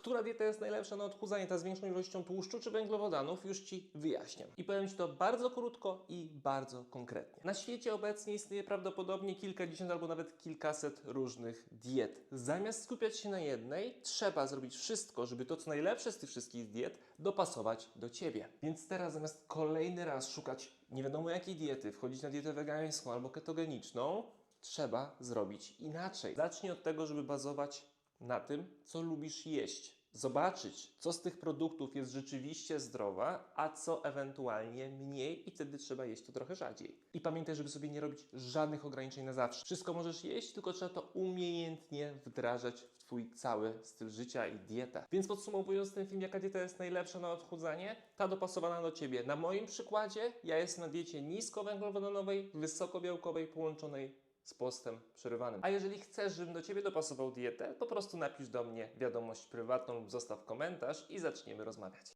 Która dieta jest najlepsza na odchudzanie, ta z większą ilością tłuszczu czy węglowodanów, już Ci wyjaśniam. I powiem Ci to bardzo krótko i bardzo konkretnie. Na świecie obecnie istnieje prawdopodobnie kilkadziesiąt albo nawet kilkaset różnych diet. Zamiast skupiać się na jednej, trzeba zrobić wszystko, żeby to, co najlepsze z tych wszystkich diet, dopasować do Ciebie. Więc teraz zamiast kolejny raz szukać nie wiadomo jakiej diety, wchodzić na dietę wegańską albo ketogeniczną, trzeba zrobić inaczej. Zacznij od tego, żeby bazować na tym, co lubisz jeść. Zobaczyć, co z tych produktów jest rzeczywiście zdrowe, a co ewentualnie mniej, i wtedy trzeba jeść to trochę rzadziej. I pamiętaj, żeby sobie nie robić żadnych ograniczeń na zawsze. Wszystko możesz jeść, tylko trzeba to umiejętnie wdrażać w Twój cały styl życia i dietę. Więc podsumowując ten film, jaka dieta jest najlepsza na odchudzanie? Ta dopasowana do Ciebie. Na moim przykładzie, ja jestem na diecie niskowęglowodanowej, wysokobiałkowej, połączonej z postem przerywanym. A jeżeli chcesz, żebym do Ciebie dopasował dietę, po prostu napisz do mnie wiadomość prywatną lub zostaw komentarz i zaczniemy rozmawiać.